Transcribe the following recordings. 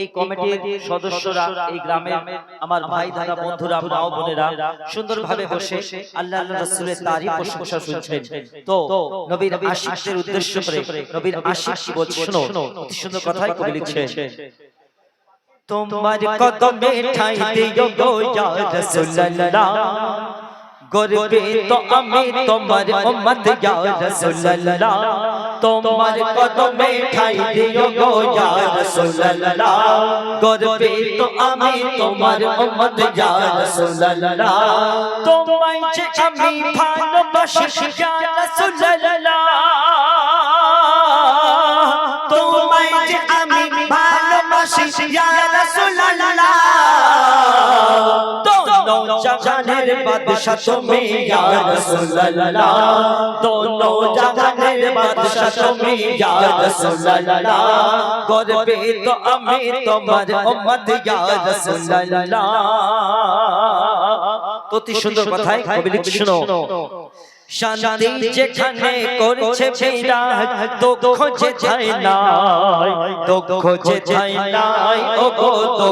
এই কমিটির সদস্যরা এই গ্রামের আমার ভাই দাদা বন্ধুরা মা ও বোনেরা সুন্দরভাবে বসে আল্লাহ রাসূলের তারিফ প্রশংসা শুনছেন। তো নবীর আশিকদের উদ্দেশ্য করে নবীর আশিক কি বলছে শোনো অতি সুন্দর কথাই কবি লিখছেন। তোমার কদমে ঠাই দিও গো ইয়া রাসূলুল্লাহ। গর্বে তো আমি তোমার উম্মত ইয়া রাসূলুল্লাহ। তোমার কদমে ঠাই দিও গো ইয়া রাসূলুল্লাহ। গর্বে তো আমি তোমার উম্মত ইয়া রাসূলুল্লাহ। তোমায় যে আমি ভালোবাসি ইয়া রাসূলুল্লাহ। তোমায় যে আমি ভালোবাসি ইয়া রাসূলুল্লাহ। জাহানের বাদশা তুমি ইয়া রাসূলুল্লাহ। দোনো জাহান जहाনের বাদশা তুমি ইয়া রাসূলুল্লাহ। গর্বে তো আমি তোমার উম্মত ইয়া রাসূলুল্লাহ। অতি সুন্দর কথাই কবি লিখছে শান্তি যেখানে করছে বিরাট দুঃখ যে যায় নাই দুঃখ যে যায় নাই ও গো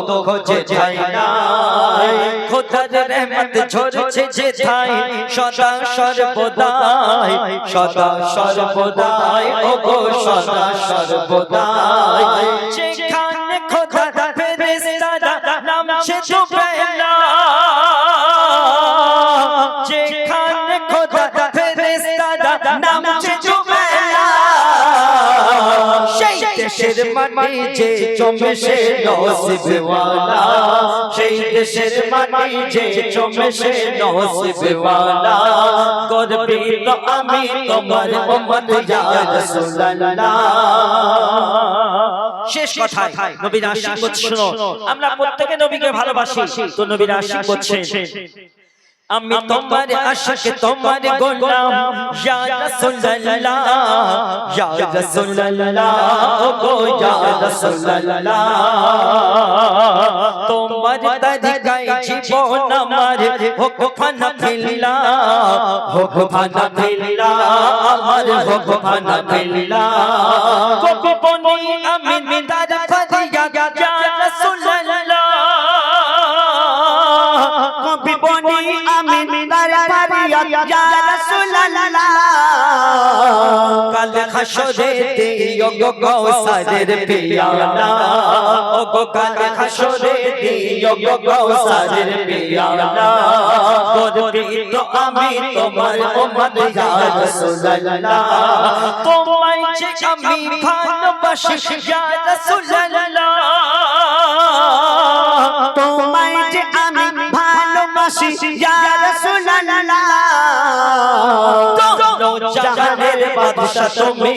দুঃখ যে যায় নাই। খোদার রহমত ঝরছে যে থাই সদা সর্বদাই সদা সর্বদাই ও গো সদা সর্বদাই। যেখানে খোদা ফেরেশতারা নামছে দুবেলা যেখানে সেই দেশের মাটি যে নসিবওয়ালা। সেই দেশের মাটি যে নসিবওয়ালা। গর্বিত আমি তোমার উম্মত ইয়া রাসূলুল্লাহ। শেষ কথায় নবীর আশিক বলছে আমরা প্রত্যেকে নবীকে ভালোবাসি। তো নবীর আশিক বলছে আমি তোমার আশিক তোমার গোলাম ইয়া রাসূলুল্লাহ ইয়া রাসূলুল্লাহ ও গো ইয়া রাসূলুল্লাহ তোমার তরিকায় জীবন আমার হোক ফানা ফিল্লা হোক ফানা ফিল্লা আমার হোক ফানা ফিল্লা গোপনে আমি নিদার ফরিয়া কাল হাসরে দিও গো কৌসারের পিয়ালা ও গো কাল হাসরে দিও গো কৌসারের পিয়ালা গর্বিত আমি তোমার উম্মত ইয়া রাসূলুল্লাহ। তোমায় যে আমি ভালোবাসি ইয়া রাসূলুল্লাহ। রাসূলুল্লাহ। জাহানের বাদশাহ তুমি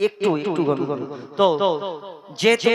একটু একটু তো যেহেতু